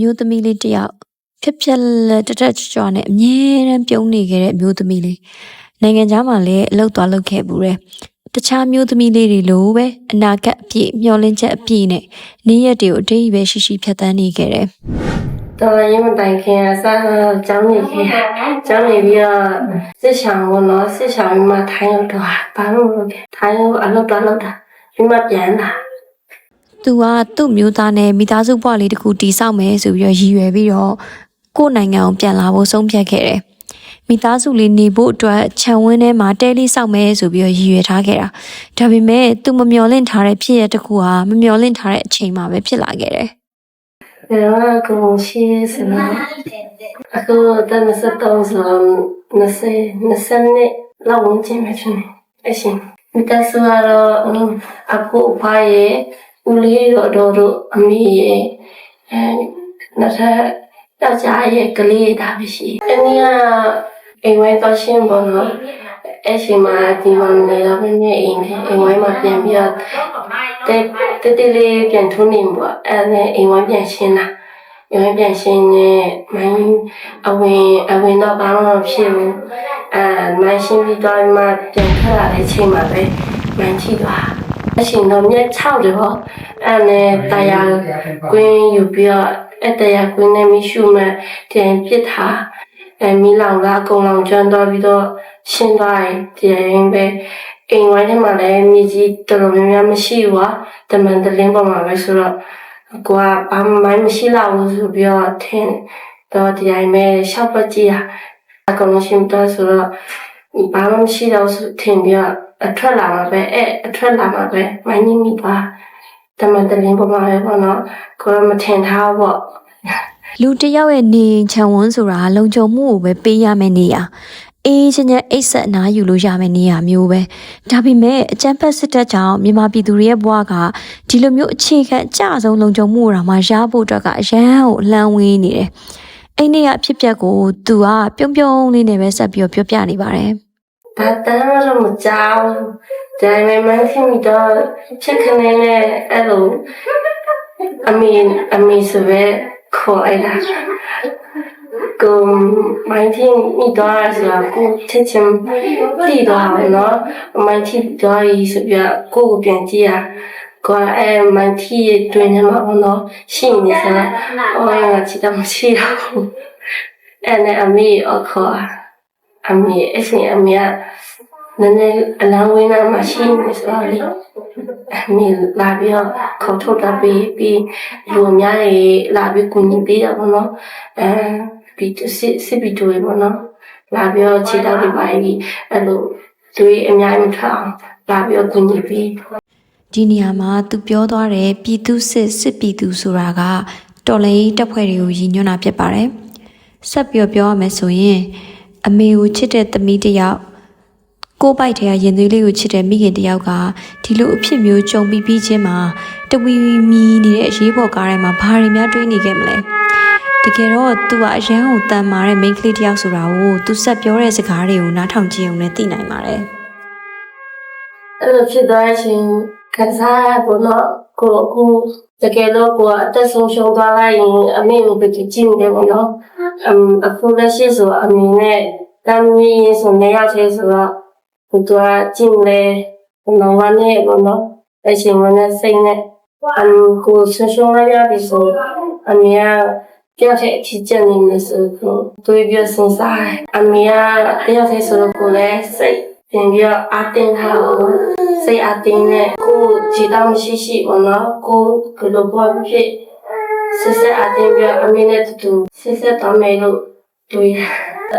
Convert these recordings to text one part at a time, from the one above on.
အမျိုးသမီးလေးတစ်ယောက်ဖြက်ဖြက်လက်တက်တက်ကြွကြွနဲ့အမြဲတမ်းပြုံးနေခဲ့တဲ့အမျိုးသမီးလေးနိုင်ငံခြားမှာလည်းအလုပ်သွားလုပ်ခဲ့ဘူးတဲ့တခြားမျိုးသမီးလေးတွေလိုပဲအနာဂတ်အပြည့်မျှော်လင့်ချက်အပြည့်နဲ့နေ့ရက်တွေကိုအတိတ်ပဲရှိရှိဖြတ်သန်းနေခဲ့တယ်တော်ရင်မတိုင်ခင်အစားကျောင်းနေခင်ကျောင်းနေပြီးတော့စစ်ဆောင်ဘောနော်စစ်ဆောင်ပြီးမှထိုင်းရောက်တော့ဘာလို့လဲထိုင်းရောက်အလုပ်တော့လုပ်တာပြီးမှပြန်လာ သူကသူ့မျိုးသားနဲ့မိသားစုဘဝလေးတစ်ခုတည်ဆောက်မယ်ဆိုပြီးတော့ရည်ရွယ်ပြီးတော့ကိုယ့်နိုင်ငံကိုပြန်လာဖို့ဆုံးဖြတ်ခဲ့တယ်။မိသားစုလေးနေဖို့အတွက်ခြံဝင်းထဲမှာတဲလေးဆောက်မယ်ဆိုပြီးတော့ရည်ရွယ်ထားခဲ့တာ။ဒါပေမဲ့သူမမျှော်လင့်ထားတဲ့ဖြစ်ရတစ်ခုဟာမမျှော်လင့်ထားတဲ့အချိန်မှာပဲဖြစ်လာခဲ့တယ်ဘယ်တော့ကိုရှိစလားအခုတမစတော့ဆို20 20နှစ် လောက်ဝင်ချင်းပဲချင်းအရှင်မိသားစုကတော့အခုအဖိုးရဲ့ဦးလေးတို့တို့တို့အမေရဲ့အဲနောက်ထပ်ယောက်ျားရဲ့ကလေးဒါပဲရှိအနည်းကအိမ်ဝဲတော့ရှင်းပေါ်တော့အရှင်မဒီမနေတော့မင်းအိမ်အိမ်ဝဲမှာပြန်ပြီးတော့တဲ့တဲ့တဲ့လေးပြန်ထုံးနေပေါ့အဲ့ဒါအိမ်ဝဲပြန်ရှင်းတာအိမ်ဝဲပြန်ရှင်းနေမိုင်းအဝင်အဝင်တော့ဘာမှမဖြစ်ဘူးအဲမိုင်းရှင်းပြီးတော့မှပြန်ထွက်လာတဲ့အချိန်မှာပဲမိုင်းထိသွား အရှင်တော့မြက်6တယ်ဟောအဲ့နဲ့တရားကွင်းယူပြီးတော့အဲ့တရားကွင်းနဲ့မိရှုမဲ့တင်ပြစ်ထားအဲမီလောင်ကကုံလောင်ကျွမ်းတော့ပြီးတော့ရှင်းသွားရင်ပြန်ပဲအိမ်ဝိုင်းထဲမှာလည်းမြေကြီးတော်တော်များများမရှိဘူးကွာတမန်တလင်းပေါ်မှာပဲဆိုတော့ကိုကဘာမှမရှိတော့ဘူးဆိုပြီးတော့ထင်တော့ဒီတိုင်းပဲရှောက်ပတ်ကြည့်ရအကုန်လုံးရှင်းတော့ဆိုတော့ဘာမှမရှိတော့ဆိုထင်ပြီးတော့ အထွက်လာမှာပဲအဲ့အထွက်လာမှာပဲမိုင်းနေမိပါတမန်တလင်းပေါ်မှာပဲပေါ့နော်ကိုတော့မထင်ထားဘူးပေါ့။လူတစ်ယောက်ရဲ့နေအိမ်ခြံဝန်းဆိုတာလုံခြုံမှုကိုပဲပေးရမယ့်နေရာ။အေးချင်းချင်းအိတ်ဆက်အနားယူလို့ရမယ့်နေရာမျိုးပဲ။ဒါပေမဲ့အကြမ်းဖက်စစ်တပ်ကြောင့်မြန်မာပြည်သူတွေရဲ့ဘဝကဒီလိုမျိုးအခြေခံအကျဆုံးလုံခြုံမှုကိုတော့မှရဖို့အတွက်ကအရန်ကိုအလန့်ဝေးနေတယ်။အဲ့ဒီကအဖြစ်အပျက်ကိုသူကပြုံးပြုံးလေးနဲ့ပဲဆက်ပြီးတော့ပြောပြနေပါတယ် ဘာတမ်းမလို့မကြောက်ဒါပေမဲ့မင်းခင်တော့ချက်ခနေနဲ့အဲ့လိုအမီအမီဆိုပဲခေါ်လိုက်တာကိုမိုင်းတင်မိတော့ဆိုတော့ကိုချက်ချင်းပြီးတော့နော်မိုင်းတင်တော့ရီဆိုပြကိုကိုပြန်ကြည့်ရကိုအဲမိုင်းတီတွင်နေမှာနော်ရှိနေစလားဟိုငါချစ်တော့မရှိတော့ဘူးအဲ့နဲ့အမီအခေါ် အမေအရှင်အမေကနည်းနည်းအလောင်းဝင်းနာမှာရှိနေဆိုတော့လေအမေလာပြီးတော့ခေါ်ထုတ်တာပြီးပြီးလူအများကြီးလာပြီးကူညီပေးတာပေါ့နော်အဲပြီးစစ်စစ်ပြီးတွေ့ပေါ့နော်လာပြီးတော့ခြေတောက်တွေပါပြီးအဲ့လိုသူအများကြီးမထွက်အောင်လာပြီးတော့ကူညီပေး။ဒီနေရာမှာသူပြောသွားတဲ့ပြည်သူစစ်စစ်ပြည်သူဆိုတာကတော်လှန်ရေးတပ်ဖွဲ့တွေကိုရည်ညွှန်းတာဖြစ်ပါတယ်။ဆက်ပြီးတော့ပြောရမယ်ဆိုရင် အမေကိုချစ်တဲ့သမီးတစ်ယောက်ကိုယ်ပိုက်ထဲကရင်သွေးလေးကိုချစ်တဲ့မိခင်တစ်ယောက်ကဒီလိုအဖြစ်မျိုးကြုံပြီးပြီးချင်းမှာတဝီဝီမီနေတဲ့အရေးပေါ်ကားထဲမှာဘာတွေများတွေးနေခဲ့မလဲတကယ်တော့သူကအရန်ကိုတန်မာတဲ့မိန်းကလေးတစ်ယောက်ဆိုတာကိုသူဆက်ပြောတဲ့စကားတွေကိုနားထောင်ကြည့်အောင်လည်းသိနိုင်ပါတယ်အဲ့လိုဖြစ်သွားခြင်း ခံစားရဖို့တော့ကိုအခုတကယ်တော့ကိုအသက်ဆုံးရှုံးသွားလိုက်ရင်အမေကိုပဲကြည့်နေတယ်ပေါ့နော်အမ်အခုလက်ရှိဆိုအမေနဲ့တမ်းမီးဆိုနေရသေးဆိုတော့ဘုရားကြည့်လေနော်ဝနဲ့ပေါ့နော်အရှင်မနဲ့စိတ်နဲ့အမ်ကိုဆုံးရှုံးလိုက်ရပြီဆိုအမေကပြတ်တဲ့အချစ်ချက်နေလို့ဆိုတော့တွေးပြစင်စားအမေကတယောက်တည်းဆိုတော့ကိုလည်းစိတ် ပြင်ပြီးတော့အတင်းထားလို့စိတ်အတင်းနဲ့ကိုခြေတောင်းရှိရှိပေါ့နော်ကိုကလိုပေါ်ဖြစ်ဆက်ဆက်အတင်းပြီးအမေနဲ့တူတူဆက်ဆက်တော်မယ်လို့တွေး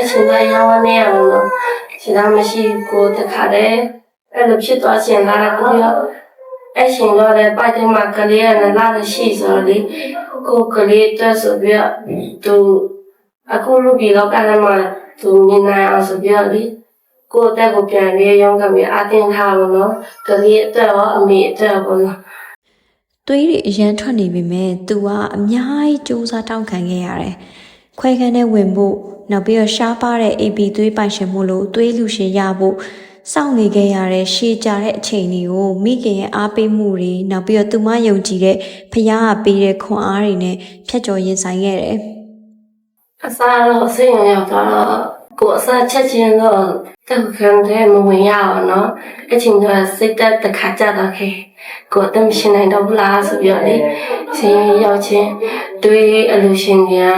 အရှင်ကရောင်းနေရလို့ခြေတောင်းမရှိကိုတခါတည်းအဲ့လိုဖြစ်သွားခြင်းလားကိုရောအရှင်တော့လည်းပိုက်တယ်မှာကလေးရလာလို့ရှိဆိုတော့လေကိုကလေးတက်ဆိုပြီးတော့သူအခုလူကြီးတော့ကလည်းမသူမြင်နိုင်အောင်ဆိုပြီးတော့လေ ကိုယ့်အသက်ကိုပြန်ပြီးရောင်းကပြီးအတင်းထားလို့နော်ကလေးအသက်ရောအမေအသက်ရောပေါ့နော်သွေးတွေအရန်ထွက်နေပေမဲ့သူကအများကြီးစူးစမ်းတောင်းခံခဲ့ရတယ်။ခွဲခန်းထဲဝင်ဖို့နောက်ပြီးတော့ရှားပါတဲ့ AB သွေးပိုင်ရှင်မှုလို့သွေးလူရှင်ရဖို့စောင့်နေခဲ့ရတဲ့ရှေးကြတဲ့အချိန်တွေကိုမိခင်ရဲ့အားပေးမှုတွေနောက်ပြီးတော့သူမယုံကြည်တဲ့ဖခင်ကပေးတဲ့ခွန်အားတွေနဲ့ဖြတ်ကျော်ရင်ဆိုင်ခဲ့တယ်အစားတော့စိတ်ဝင်ရောက်တော့ ကိုယ်အစားချက်ချင်းတော့တက်ခံတဲ့မဝင်ရအောင်နော်အချင်းကစိတ်တက်တခါကြတော့ခေကိုယ်အသက်ရှင်နိုင်တော့ဘူးလားဆိုပြီးတော့လေရှင်ရောက်ချင်းတွေးအလူရှင်တွေက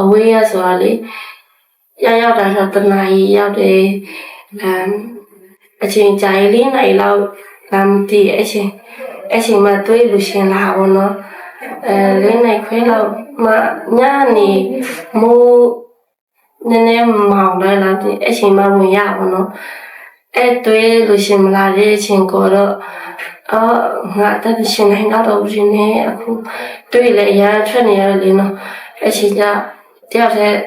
အဝေးရဆိုတော့လေရောက်ရောက်တာတော့တနာရီရောက်တယ်အမ်အချင်းကြာရီလေးနိုင်လောက်လာမသိအချင်းအချင်းမှတွေးလူရှင်လာဘောနော်အဲလေးနိုင်ခွဲလောက်မှညနေမိုး နည်းနည်းမောင်လိုက်လာတယ်အချိန်မှဝင်ရပါတော့အဲတွေ့လို့ရှင်မလာတဲ့အချိန်ကိုတော့အော်ငါတက်ရှင်နိုင်တော့ဘူးရှင်နေအခုတွေ့လေအရာထွက်နေရတယ်လေနော်အချိန်ကျတယောက်တည်း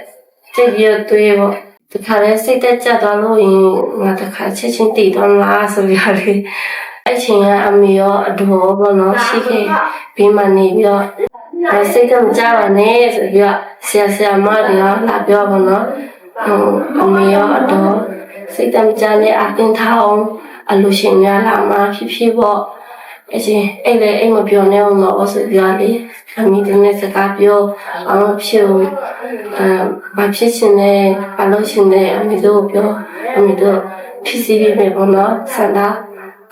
တိတ်ပြီးတွေ့ပေါ့ဒီခါလေးစိတ်တက်ကြသွားလို့ရင်ငါတခါချက်ချင်းတည်တော့မလားဆိုပြီးတော့လေအချိန်ကအမေရောအတော်ပေါ့နော်ရှိခဲ့ပြီးမှနေပြီးတော့ အဲစိတ်ကမကြပါနဲ့ဆိုပြီးတော့ဆရာဆရာမတွေကလာပြောပါတော့ဟိုအမေရောအတော်စိတ်ကမကြနဲ့အတင်းထားအောင်အလူရှင်များလာမှဖြစ်ဖြစ်ပေါ့အချင်းအဲ့လေအိမ်မပြောနေအောင်တော့ဆိုပြီးတော့လေအမေတနေ့စကားပြောအောင်ဖြစ်ဦးအဲဘာဖြစ်ရှင်လဲဘာလို့ရှင်လဲအမေတို့ပြောအမေတို့ဖြစ်စီပြီးပဲပေါ့နော်ဆန္ဒ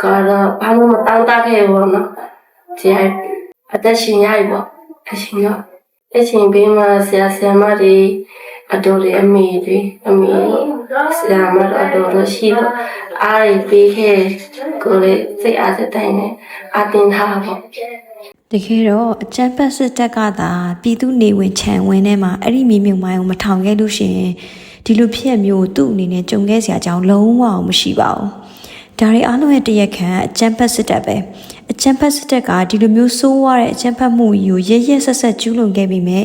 ကတော့ဘာမှမတောင်းတခဲ့ဘူးပေါ့နော်ဒီအသက်ရှင်ရပြီပေါ့ အရှင်ကအရှင်ဘေးမှာဆရာဆရာမတွေအတော်တွေအမေတွေအမေဆရာမတို့အတော်တို့ရှိတော့အားရပေးခဲ့ကိုယ်လေးစိတ်အားသက်တိုင်းနဲ့အတင်ထားပေါ့တကယ်တော့အကြမ်းဖက်စစ်တပ်ကသာပြည်သူနေဝင်ခြံဝင်ထဲမှာအဲ့ဒီမြေမြုံမိုင်းကိုမထောင်ခဲ့လို့ရှရင်ဒီလိုဖြစ်ရမျိုးသူ့အနေနဲ့ကြုံခဲ့စရာအကြောင်းလုံးဝမရှိပါဘူး။ဒါတွေအားလုံးရဲ့တရက်ခံအကြမ်းဖက်စစ်တပ်ပဲ အကြမ်းဖက်စစ်တပ်ကဒီလိုမျိုးစိုးဝါတဲ့အကြမ်းဖက်မှုကြီးကိုရရဆက်ဆက်ကျူးလွန်ခဲ့ပြီးမြဲ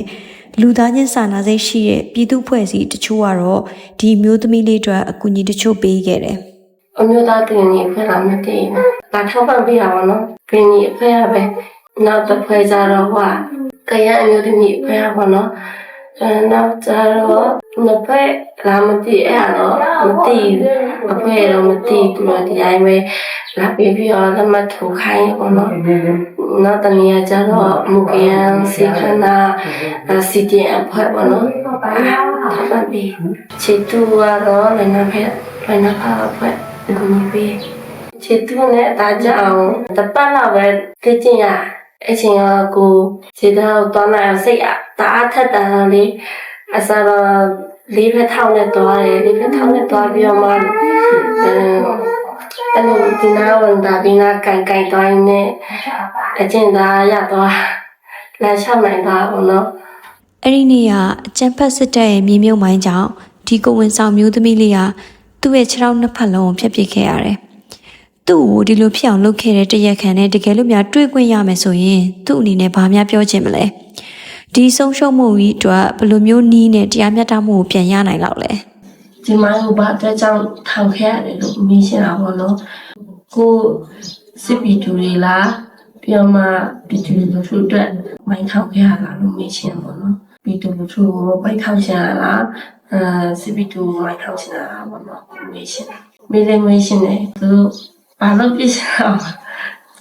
လူသားချင်းစာနာစိတ်ရှိတဲ့ပြည်သူဖွဲ့စည်းတချို့ကတော့ဒီမျိုးသမီးလေးတွေအကူအညီတချို့ပေးခဲ့တယ်။အမျိုးသားတင်နေဖွဲ့လာမတည်ဘူးဒါထောက်ပံ့ပေးတာပေါ့နော်ပင်ကြီးအဖွဲရပဲနောက်တစ်ဖွဲကြတော့ဟွာကရအမျိုးသမီးအဖွဲရပေါ့နော် အဲနောက်ကြတော့နှစ်ဖက်လာမတည်အဲ့တော့မတည်ဘူးအဖွဲတော့မတည်ဘူးတော့ဒီတိုင်းပဲလာပြီးပြီးတော့လက်မှတ်ထိုးခိုင်းပေါ့နော်နောက်တနည်းကြတော့မူကရန်စီခနာစီတီအဖွဲပေါ့နော်ထောက်ပံ့ပေးချစ်တူကတော့လည်းနောက်ဖက်လည်းနောက်ဖက်အဖွဲကူညီပေးချစ်သူနဲ့ဒါကြောင့်တပတ်လောက်ပဲသိကျင်ရ အချိန်ကကိုခြေတော့တောင်းလာစိတ်အားတအားထက်တာလေအစားတော့လေးဖက်ထောင်းနဲ့တွားတယ်လေးဖက်ထောင်းနဲ့တွားပြီးတော့မှအဲအဲ့လိုဒီနာဝန်တာပြီးနာကန်ကန်တွိုင်းနဲ့အကျင့်သားရတော့လမ်းလျှောက်နိုင်တာပေါ့နော်အဲ့ဒီနေ့ကအကျန်းဖက်စစ်တပ်ရဲ့မြေမြုပ်မိုင်းကြောင့်ဒီကိုဝင်ဆောင်မျိုးသမီးလေးကသူ့ရဲ့ခြေထောက်နှစ်ဖက်လုံးကိုဖျက်ပစ်ခဲ့ရတယ်။ သူ့ကိုဒီလိုဖြစ်အောင်လုပ်ခဲ့တဲ့တရက်ခံနဲ့တကယ်လို့များတွေးခွင့်ရမယ်ဆိုရင်သူ့အနေနဲ့ဘာများပြောချင်မလဲ။ဒီဆုံးရှုံးမှုကြီးအတွက်ဘယ်လိုမျိုးနီးနဲ့တရားမျှတမှုကိုပြန်ရနိုင်လောက်လဲဒီမိုင်းကိုဘာအတွက်ကြောင့်ထောင်ခဲ့ရတယ်လို့မြင်ရှင်းတာပေါ့နော်ကိုစစ်ပီတူတွေလားပြီးတော့မှပီတူလူထုအတွက်မိုင်းထောင်ခဲ့ရတာလို့မြင်ရှင်းပေါ့နော်ပီတူလူထုကိုပိုက်ထောင်ရှင်းရလားအဲစစ်ပီတူမိုင်းထောင်ရှင်းရတာပေါ့နော်မြင်ရှင်းမိလည်းမြင်ရှင်းတယ်သူတို့ ဘာလို့ပြစ်ချင်အောင်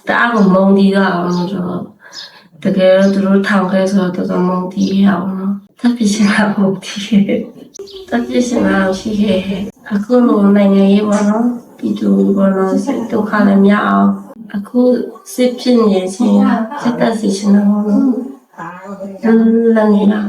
တအားကိုမုန်းတီးတော့အောင်လို့ဆိုတော့တကယ်တော့သူတို့ထောင်ခဲ့ဆိုတော့တော်တော်မုန်းတီးရအောင်နော်တပ်ပြစ်ချင်တာမုန်းတီးရဲ့တက်ပြစ်စင်လာရှိခဲ့အခုလိုနိုင်ငံရေးပေါ့နော်ပြည်သူဘောနော်စိတ်ဒုက္ခလည်းမရအောင်အခုစစ်ဖြစ်နေခြင်းစစ်တပ်စီရှင်တော့ဘောနော်လမ်းနေတာ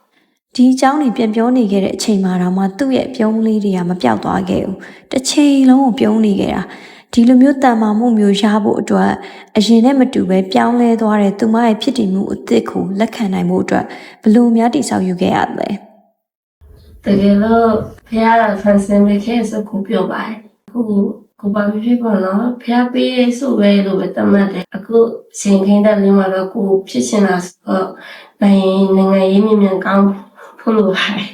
။ဒီအကြောင်းတွေပြန်ပြောနေခဲ့တဲ့အချိန်မှာတော့မှသူ့ရဲ့ပြုံးလေးတွေကမပြောက်သွားခဲ့ဘူး။တစ်ချိန်လုံးကိုပြုံးနေခဲ့တာ။ ဒီလိုမျိုးတန်မာမှုမျိုးရဖို့အတွက်အရင်နဲ့မတူပဲပြောင်းလဲသွားတဲ့သူမရဲ့ဖြစ်တည်မှုအသစ်ကိုလက်ခံနိုင်မှုအတွက်ဘယ်လိုများတိဆောက်ယူခဲ့ရလဲ။တကယ်လို့ဖះကဖန်ဆင်းပေးခဲ့ဆိုကိုပြောပါတယ်အခုကိုပါဖြစ်ပေါ့နော်ဖះပေးဆိုပဲလို့ပဲတတ်မှတ်တယ်အခုရှင်ခင်းတဲ့လေးမှာတော့ကိုဖြစ်ချင်တာဆိုတော့နိုင်နိုင်ငံရေးမြင်မြန်ကောင်းဖို့လိုပါတယ်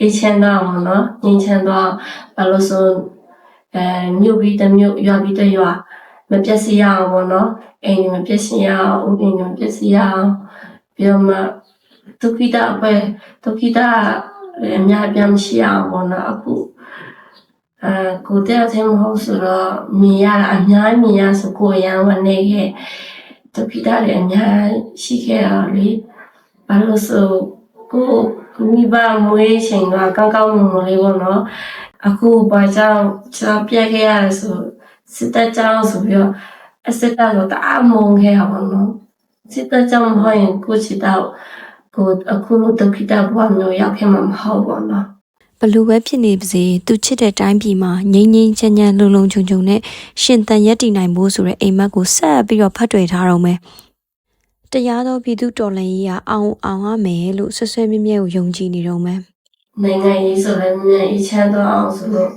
အေးချမ်းတော့ပေါ့နော်ငင်းချမ်းတော့ဘာလို့ဆို အဲမြို့ပြီးတစ်မြို့ရွာပြီးတစ်ရွာမပြည့်စည်ရအောင်ပေါ့နော်အိမ်မပြည့်စည်ရအောင်ဥပဒေမပြည့်စည်ရအောင်ပြီးတော့မှဒုက္ခိတအပဲဒုက္ခိတအများအပြားမရှိအောင်ပေါ့နော်အခုအာကိုတယောက်ချင်းမဟုတ်ဆိုတော့မြင်ရတာအများကြီးမြင်ရဆိုကိုယ်ရန်ဝင်နေခဲ့တပိတာလည်းအများရှိခဲ့တာလေဘာလို့ဆိုကိုမိဘမွေးချိန်ကကောင်းကောင်းမွန်မွန်လေးပေါ့နော် အခုဘာကြောင့်ကျွန်တော်ပြက်ခဲ့ရလဲဆိုစစ်တပ်ကြောင့်ဆိုပြီးတော့အစစ်တပ်တော့တအားမုန်းခဲ့ရပါတော့စစ်တပ်ကြောင့်မဟုတ်ရင်ကိုချစ်တော့ကိုအခုလိုဒုက္ခိတဘဝမျိုးရောက်ခဲ့မှာမဟုတ်ပါတော့ဘလို့ပဲဖြစ်နေပါစေသူချစ်တဲ့တိုင်းပြည်မှာငြိမ်းငြိမ်းချမ်းချမ်းလုံလုံခြုံခြုံနဲ့ရှင်သန်ရက်တည်နိုင်ဖို့ဆိုတဲ့အိမ်မက်ကိုဆက်ပြီးတော့ဖတ်တွေ့ထားတော့မယ်တရားတော်ပြည်သူတော်လှန်ရေးကအောင်အောင်ရမယ်လို့ဆွဆွဲမြဲမြဲကိုယုံကြည်နေတော့မယ် နိုင်ငံရေးဆိုလည်းမြန်အချမ်းတော့အောင်ဆိုလို့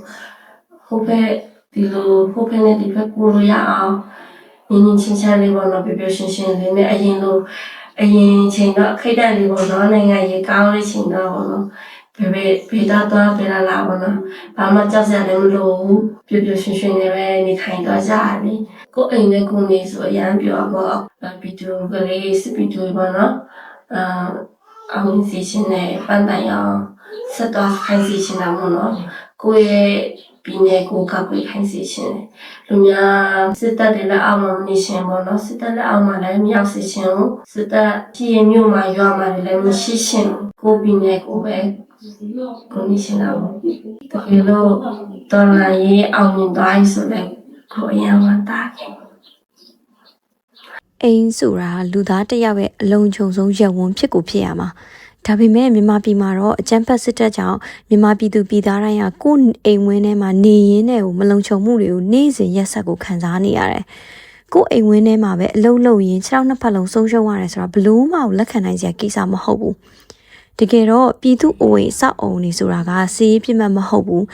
ဟိုဘက်ဒီလိုဟိုဘက်နဲ့ဒီဘက်ကိုလိုရအောင်ငင်းငင်းချင်းချင်းလေးပေါ့နော်ပြပြရှင်းရှင်းလေးနဲ့အရင်လိုအရင်ချိန်တော့ခိတ်တက်လေးပေါ့နော်နိုင်ငံရေးကောင်းလေးချိန်တော့ပေါ့နော်ဘယ်ဘယ်ဘယ်တော့တော့ပြလာလာပေါ့နော်ဘာမှကြောက်စရာလည်းမလိုဘူးပြပြရှင်းရှင်းလေးပဲနေထိုင်တော့ကြရတယ်ကိုယ်အိမ်နဲ့ကိုယ်နေဆိုအရန်ပြောပေါ့ဗီဒီယိုကလေးစပီတူပေါ့နော်အာအောင်စီရှင်နဲ့ပန်းတိုင်အောင် ဆက်တော့ခိုင်းစီချင်တာမို့နော်ကိုယ့်ရဲ့ပြည်နယ်ကိုကပ်ပြီးခိုင်းစီချင်တယ်လူများစစ်တပ်တွေလည်းအောက်မှာမနေရှင်ပေါ့နော်စစ်တပ်လည်းအောက်မှာလည်းမရောက်စီချင်ဘူးစစ်တပ်ပြည်ရင်မြို့မှာရွာမှာလည်းမရှိရှင်ဘူးကိုယ့်ပြည်နယ်ကိုပဲကိုနေရှင်တာပေါ့တကယ်လို့တော်လာရေးအောင်မြင်သွားပြီဆိုလည်းကိုယ်အရင်ကတားခဲ့အိမ်ဆိုတာလူသားတစ်ယောက်ရဲ့အလုံးချုံဆုံးရက်ဝန်းဖြစ်ကိုဖြစ်ရမှာ ဒါပေမဲ့မြန်မာပြည်မှာတော့အကြမ်းဖက်စစ်တပ်ကြောင့်မြန်မာပြည်သူပြည်သားတိုင်းကကိုယ့်အိမ်ဝင်းထဲမှာနေရင်းနဲ့ကိုမလုံခြုံမှုတွေကိုနေ့စဉ်ရက်ဆက်ကိုခံစားနေရတယ်ကိုယ့်အိမ်ဝင်းထဲမှာပဲအလုံးလုံးရင်ခြေထောက်နှစ်ဖက်လုံးဆုံးရှုံးရတယ်ဆိုတာဘလို့မှလက်ခံနိုင်စရာကိစ္စမဟုတ်ဘူး တကယ်တော့ပြည်သူအိုးအိမ်စောက်အုံနေဆိုတာကစီးပြစ်မှတ်မဟုတ်ဘူး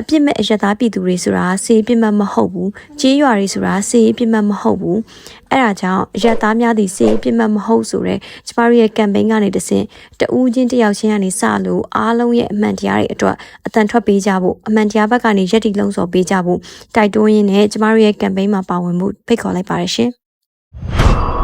အပြစ်မဲ့အရသားပြည်သူတွေဆိုတာစီးပြစ်မှတ်မဟုတ်ဘူးကြေးရွာတွေဆိုတာစီးပြစ်မှတ်မဟုတ်ဘူးအဲ့ဒါကြောင့်ရက်သားများသည့်စေပြစ်မှတ်မဟုတ်ဆိုတဲ့ကျမတို့ရဲ့ campaign ကနေတဆင့်တဦးချင်းတစ်ယောက်ချင်းကနေစလို့အားလုံးရဲ့အမှန်တရားတွေအတွက်အတန်ထွက်ပေးကြဖို့အမှန်တရားဘက်ကနေရက်တီလုံးစော်ပေးကြဖို့တိုက်တွန်းရင်းနဲ့ကျမတို့ရဲ့ campaign မှာပါဝင်မှုဖိတ်ခေါ်လိုက်ပါရရှင်။